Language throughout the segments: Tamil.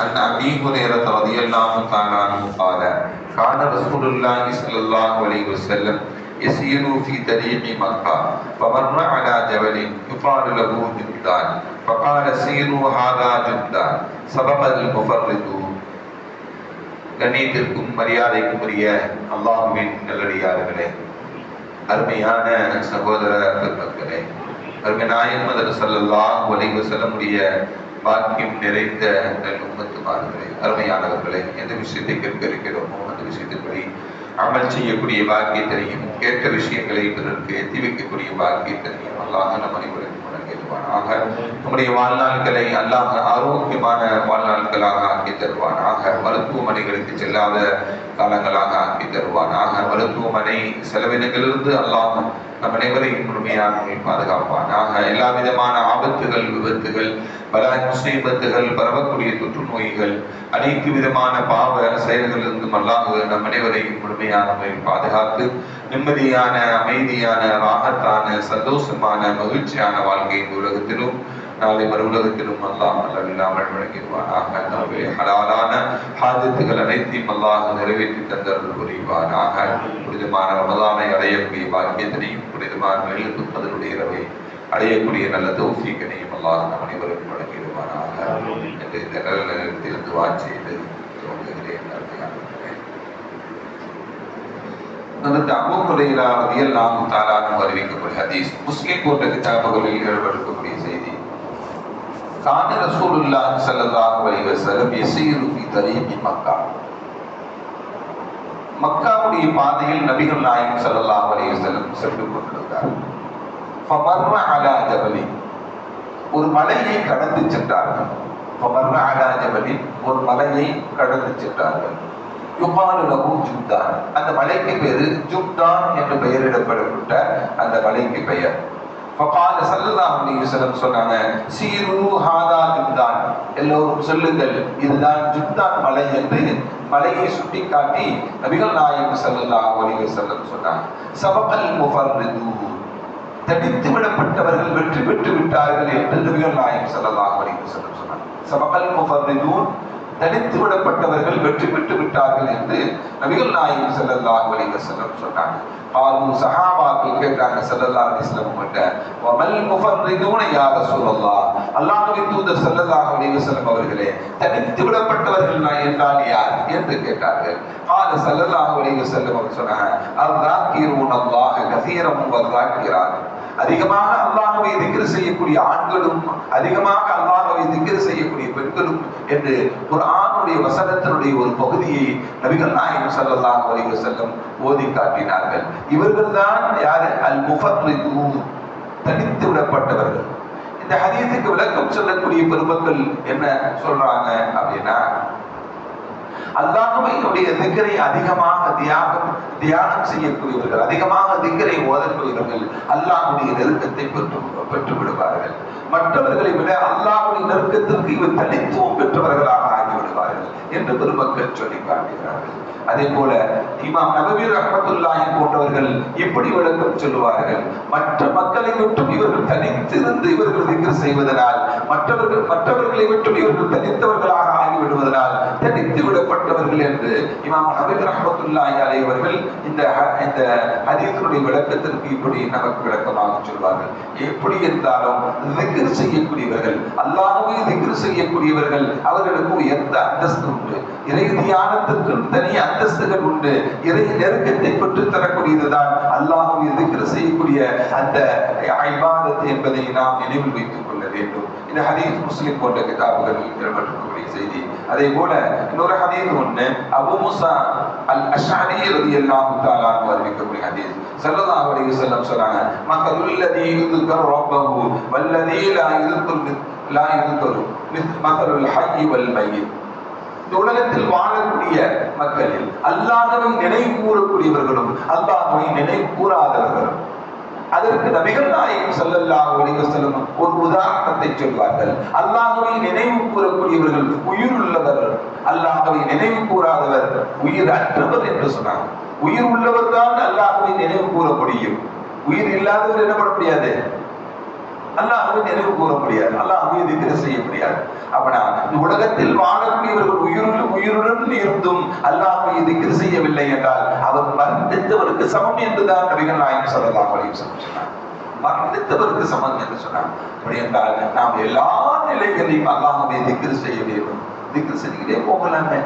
عن ابي هريره رضي الله تعالى عنه قال كان رسول الله صلى الله عليه وسلم يسير في طريق مكه فمر على جبل يقال له جدان فقال سيروا هذا جدان سبق المفردون கண்ணியத்திற்கும் மரியாதைக்கும் உரிய அல்லாஹுவின் நல்லடியார்களே அருமையான சகோதர பெருமக்களே அருமை நாயகம் அதர் சல்லல்லாஹ் வலைவு செல்லமுடைய பாக்கியம் நிறைந்த நல் உம்மத்துமார்களே அருமையானவர்களே எந்த விஷயத்தை கேட்க இருக்கிறோமோ அந்த விஷயத்தின்படி அமல் செய்யக்கூடிய பாக்கியத்தினையும் கேட்ட விஷயங்களை பிறருக்கு எத்தி வைக்கக்கூடிய பாக்கியத்தினையும் அல்லாஹ் நம் அனைவருக்கும் வழங்கிடுவானாக நம்முடைய வாழ்நாட்களை அல்லாஹ் ஆரோக்கியமான வாழ்நாட்களாக ஆக்கி தருவானாக. மருத்துவமனைகளுக்கு செல்லாத காலங்களாக ஆக்கி தருவானாக. மருத்துவமனை செலவினங்களிலிருந்து அல்லாஹ் நம் அனைவரையும் முழுமையாக பாதுகாப்பானாக. எல்லா விதமான ஆபத்துகள் விபத்துகள் பல விபத்துகள் பரவக்கூடிய தொற்று நோய்கள் அனைத்து விதமான பாவ செயல்களிலிருந்தும் அல்லாஹ் நம் அனைவரையும் முழுமையான பாதுகாத்து நிம்மதியான அமைதியான ராகத்தான சந்தோஷமான மகிழ்ச்சியான வாழ்க்கை இந்த உலகத்திலும் நாளை மறு உலகத்திலும் அல்லாஹ் அல்லாமல் வழங்கிடுவானாக. ஹலாலான ஹாஜத்துகள் அனைத்தையும் அல்லாஹ் நிறைவேற்றி தந்தர்கள் புரிவானாக. புனிதமான ரமதானை அடையக்கூடிய பாக்கியத்தினையும் புனிதமான வெள்ளத்தும் அதனுடைய இரவை அடையக்கூடிய நல்ல தௌசிக்கனையும் அல்லாஹ் நம் அனைவருக்கும் வழங்கிடுவானாக. என்று இந்த நல்ல நேரத்தில் துவா செய்து துவங்குகிறேன். அருமையானவர்களே. அதற்கு அபூ ஹுரைரா ரலியல்லாஹு தஆலா அன்ஹு ஹதீஸ் முஸ்லிம் போன்ற கிதாபுகளில் எழுதப்பட்டிருக்கக்கூடிய செய்தி. கான ரசூலுல்லாஹி ஸல்லல்லாஹு அலைஹி வஸல்லம் யஸீரு ஃபி தரீகி மக்கா. மக்காவுடைய பாதையில் நபிகள் நாயகம் ஸல்லல்லாஹு அலைஹி வஸல்லம் சென்று கொண்டிருந்தார். ஒரு மலையை கடந்து சென்றார்கள். ஒரு மலையை கடந்து சென்றார்கள். யுகாலு ஜுப்தான் அந்த மலைக்கு பேரு ஜுப்தான் என்று பெயரிடப்படப்பட்ட அந்த மலைக்கு பெயர். ஃபகால சல்லல்லாஹு அலைஹி வஸல்லம் சொன்னாங்க சீரு ஹாதா ஜுப்தான். எல்லோரும் சொல்லுங்கள் இதுதான் ஜுப்தான் மலை என்று மலையை சுட்டிக்காட்டி நபிகள் நாயகம் சல்லல்லாஹு அலைஹி வஸல்லம் சொன்னாங்க. சபகல் முஃபர்ரிது. தடித்து விடப்பட்டவர்கள் வெற்றி பெற்று விட்டார்கள் என்று நபிகள் நாயகம் சல்லல்லாஹு அலைஹி வஸல்லம் சொன்னாங்க. சபகல் முஃபர்ரிதூன் தனித்து விடப்பட்டவர்கள் வெற்றி பெற்று விட்டார்கள் என்று நபிகள் நாயகம் ஸல்லல்லாஹு வலிங்க செல்லம் சொன்னாங்க. காலு சஹாபாக்கள் கேட்டாங்க செல்லல்லா அலைஹி வஸல்லம் கிட்ட வமல் முஃபர்ரிதூன யா அல்லாஹ் அல்லாஹ்வின் தூதர் ஸல்லல்லாஹு வலிங்க செல்லம் அவர்களே தனித்து விடப்பட்டவர்கள் நான் என்றால் யார்? என்று கேட்டார்கள். கால ஸல்லல்லாஹு வலிங்க செல்லம் அவர் சொன்னாங்க அல்லாஹ்கிரூன அல்லாஹ் கசீரம் வல்லாக்கிறார்கள் அதிகமாக அல்லாஹுவை திக்ர் செய்யக்கூடிய ஆண்களும் அதிகமாக அல்லாஹுவை திக்ர் செய்யக்கூடிய பெண்களும் என்று ஒரு ஆணுடைய வசனத்தினுடைய ஒரு பகுதியை நபிகள் நாயகம் சல்லாஹ் அலைஹி செல்லம் ஓதி காட்டினார்கள். இவர்கள் தான் யாரு? அல் முஃபர்ரிதூன் தனித்து விடப்பட்டவர்கள். இந்த ஹரியத்துக்கு விளக்கம் சொல்லக்கூடிய பெருமக்கள் என்ன சொல்றாங்க அப்படின்னா அல்லாஹுவையுடைய திக்கரை அதிகமாக தியாகம் தியானம் செய்யக்கூடியவர்கள் அதிகமாக திக்கரை ஓதக்கூடியவர்கள் அல்லாஹுடைய நெருக்கத்தை பெற்று பெற்று விடுவார்கள் மற்றவர்களை விட அல்லாஹுடைய நெருக்கத்திற்கு இவர் தனித்துவம் பெற்றவர்களாக ஆகிவிடுவார்கள் என்று பெருமக்கள் சொல்லி காட்டுகிறார்கள். அதே போல இமாம் நபீர் அகமதுல்லாஹி போன்றவர்கள் இப்படி விளக்கம் சொல்லுவார்கள் மற்ற மக்களை விட்டும் இவர்கள் தனித்திருந்து இவர்கள் திக்கர் செய்வதனால் மற்றவர்கள் மற்றவர்களை விட்டு இவர்கள் தனித்தவர்களாக ஆகிவிடுவதனால் தனித்து விடப்பட்டவர்கள் என்று இமாம் ஹபீத் ரஹமத்துல்லாஹி அலைஹி அவர்கள் இந்த இந்த ஹதீஸினுடைய விளக்கத்திற்கு இப்படி நமக்கு விளக்கமாக சொல்வார்கள். எப்படி இருந்தாலும் திக்ர் செய்யக்கூடியவர்கள் அல்லாஹ்வை திக்ர் செய்யக்கூடியவர்கள் அவர்களுக்கு உயர்ந்த அந்தஸ்து உண்டு. இறை தியானத்திற்கு தனி அந்தஸ்துகள் உண்டு. இறை நெருக்கத்தை பெற்று தரக்கூடியதுதான் அல்லாஹுவை திக்ர் செய்யக்கூடிய அந்த இபாதத் என்பதை நாம் நினைவில் வைத்துக் வேண்டும். இந்த ஹதீஸ் முஸ்லிம் போன்ற கிதாபுகளில் இடம்பெற்றிருக்கக்கூடிய செய்தி. அதே போல இன்னொரு ஹதீஸ் ஒன்று அபு முசா அல் அஷாரி ரதி எல்லாம் தாலான்னு அறிவிக்கக்கூடிய ஹதீஸ். சல்லதா அவரை செல்லம் சொன்னாங்க மக்கள் உள்ளதி ரோபகு வல்லதி லா லா இதுக்கரு மக்கள் ஹை வல் மையில் இந்த உலகத்தில் வாழக்கூடிய மக்களில் அல்லாதவன் நினைவு கூறக்கூடியவர்களும் அல்லாதவை நினைவு கூறாதவர்களும் அதற்கு நபிகள் நாயகம் ஸல்லல்லாஹு அலைஹி வஸல்லம் ஒரு உதாரணத்தை சொல்வார்கள். அல்லாஹவை நினைவு கூறக்கூடியவர்கள் உயிர் உள்ளவர் அல்லாஹவை நினைவு கூறாதவர் உயிர் அற்றவர் என்று சொன்னாங்க. உயிர் உள்ளவர் தான் அல்லாஹவை நினைவு கூற முடியும் உயிர் இல்லாதவர் என்ன பண்ண முடியாது? அல்லாஹுவை நினைவு கூற முடியாது? அல்லாஹுவை திக்ர செய்ய முடியாது? அப்பனா உலகத்தில் வாழக்கூடியவர்கள் உயிருடன் உயிருடன் இருந்தும் அல்லாஹுவை திக்ர செய்யவில்லை என்றால் அவர் மரணித்தவருக்கு சமம் என்றுதான் நபிகள் நாயகம் சொல்லலாம் அலைஹி சொன்னார் மரணித்தவருக்கு சமம் என்று சொன்னார் அப்படி என்றால் நாம் எல்லா நிலைகளையும் அல்லாஹுவை திக்ர செய்ய வேண்டும்? திக்ர செஞ்சுக்கிட்டே போகலாமே.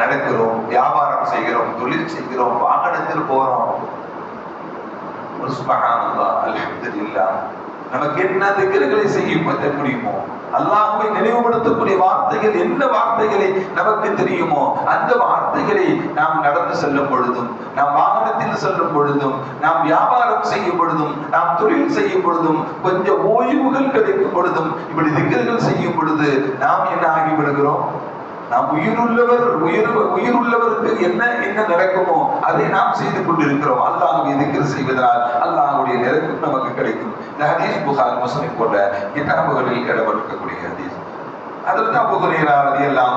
நடக்கிறோம் வியாபாரம் செய்கிறோம் தொழில் செய்கிறோம் வாகனத்தில் போறோம். ஒரு சுபஹானல்லாஹ் அல்ஹம்துலில்லாஹ். நமக்கு என்ன திக்ருகளை செய்ய முடியுமோ அல்லாஹுவை நினைவுபடுத்தக்கூடிய வார்த்தைகள் என்ன வார்த்தைகளை நமக்கு தெரியுமோ? அந்த வார்த்தைகளை நாம் நடந்து செல்லும் பொழுதும் நாம் வாகனத்தில் செல்லும் பொழுதும் நாம் வியாபாரம் செய்யும் பொழுதும் நாம் தொழில் செய்யும் பொழுதும் கொஞ்சம் ஓய்வுகள் கிடைக்கும் பொழுதும் இப்படி திக்கர்கள் செய்யும் பொழுது நாம் என்ன ஆகிவிடுகிறோம்? நாம் உயிருள்ளவர் உயிர் உயிருள்ளவருக்கு என்ன என்ன நடக்குமோ அதை நாம் செய்து கொண்டிருக்கிறோம். அல்லாஹ் திக்ர் செய்வதால் அல்லாஹ்வுடைய நெருக்கம் நமக்கு கிடைக்கும். இந்த ஹதீஸ் புகார் முஸ்லிம் போன்ற கிதாபுகளில் இடம்பெற்றிருக்கக்கூடிய ஹதீஸ். அதில் தான் புகழீரா ரதி எல்லாம்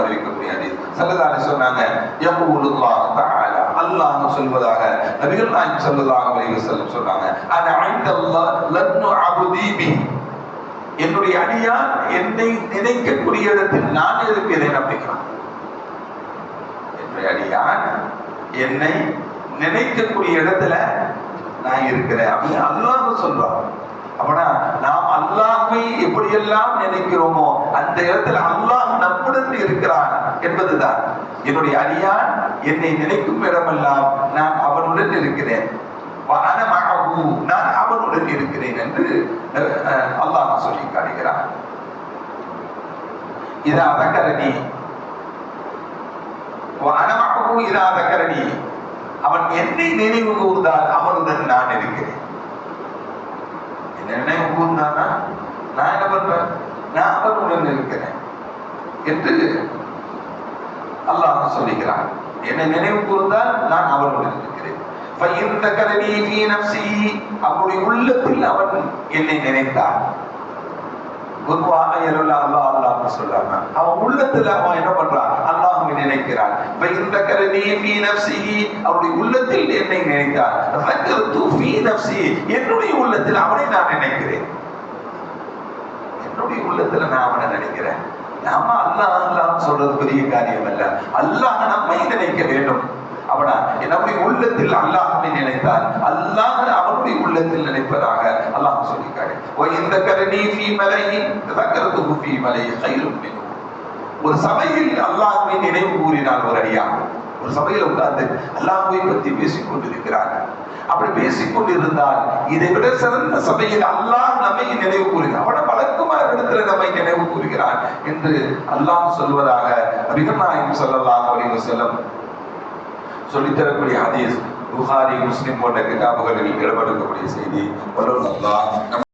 அறிவிக்கக்கூடிய ஹதீஸ். சல்லல்லாஹு சொன்னாங்க யகூலுல்லாஹ் தஆலா. அல்லாஹ் சொல்வதாக நபிகள் நாயகம் ஸல்லல்லாஹு அலைஹி வஸல்லம் சொன்னாங்க அன ஐந்தல்லாஹ் லன்னு அபுதி பிஹி. என்னுடைய அடியான் என்னை நினைக்கக்கூடிய இடத்தில் நான் இருக்கிறேன் அப்படிங்கிறான் என்னுடைய அடியான் என்னை நினைக்கக்கூடிய இடத்துல நான் இருக்கிறேன் அப்படின்னு அல்லாஹ் சொல்றான். அப்பனா நாம் அல்லாஹை எப்படியெல்லாம் நினைக்கிறோமோ அந்த இடத்துல அல்லாஹ் நம்முடன் இருக்கிறான் என்பதுதான். என்னுடைய அடியான் என்னை நினைக்கும் இடமெல்லாம் நான் அவனுடன் இருக்கிறேன். நான் அவனுடன் இருக்கிறேன் என்று அல்லாஹ் சொல்லி காட்டுகிறான். இதா தக்கரணி அனமாகவும் இதா தக்கரணி அவன் என்னை நினைவு கூர்ந்தால் அவனுடன் நான் இருக்கிறேன். என்ன நினைவு கூர்ந்தானா நான் என்ன பண்றேன் நான் அவனுடன் இருக்கிறேன் என்று அல்லாஹ் சொல்லுகிறான். என்னை நினைவு கூர்ந்தால் நான் அவனுடன் இருக்கிறேன். அவனுடைய உள்ளத்தில் அவன் என்னை நினைத்தான் குருவான எல்லா அல்லா அல்லாஹ் சொல்றாங்க அவன் உள்ளத்துல அவன் என்ன பண்றான்? அல்லாஹ் நினைக்கிறான். இந்த கரணி மீ நப்சி அவருடைய உள்ளத்தில் என்னை நினைத்தார். என்னுடைய உள்ளத்தில் அவனை நான் நினைக்கிறேன். என்னுடைய உள்ளத்துல நான் அவனை நினைக்கிறேன். நாம அல்லாஹ் அல்லாஹ் சொல்றது பெரிய காரியம் அல்ல அல்லாஹ் நம்மை நினைக்க வேண்டும். அவனா? என்னுடைய உள்ளத்தில் அல்லாஹ்வை நினைத்தார் அல்லாஹ் அவனுடைய உள்ளத்தில் நினைப்பதாக அல்லாஹ் சொல்லிக்காரு. இந்த கரணி ஃபீ மலையின் தக்கரத்துக்கு ஃபீ மலை கையிலும் ஒரு சபையில் அல்லாஹ்வை நினைவு கூறினார் ஒரு அடியாக ஒரு சபையில் உட்கார்ந்து அல்லாஹ்வை பற்றி பேசிக் கொண்டிருக்கிறார் அப்படி பேசிக் கொண்டிருந்தால் இதை விட சிறந்த சபையில் அல்லாஹ் நம்மை நினைவு கூறுகிறார் அவன வழக்குமார் இடத்துல நம்மை நினைவு கூறுகிறார் என்று அல்லாஹ் சொல்வதாக நபிகள் நாயகம் சொல்லலாம் அலைஹி வஸல்லம் சொல்லித்தரக்கூடிய ஹதீஸ் புகாரி முஸ்லிம் போன்ற கிதாபுகளில் இடம்பெறக்கூடிய செய்தி. வல்லுநர்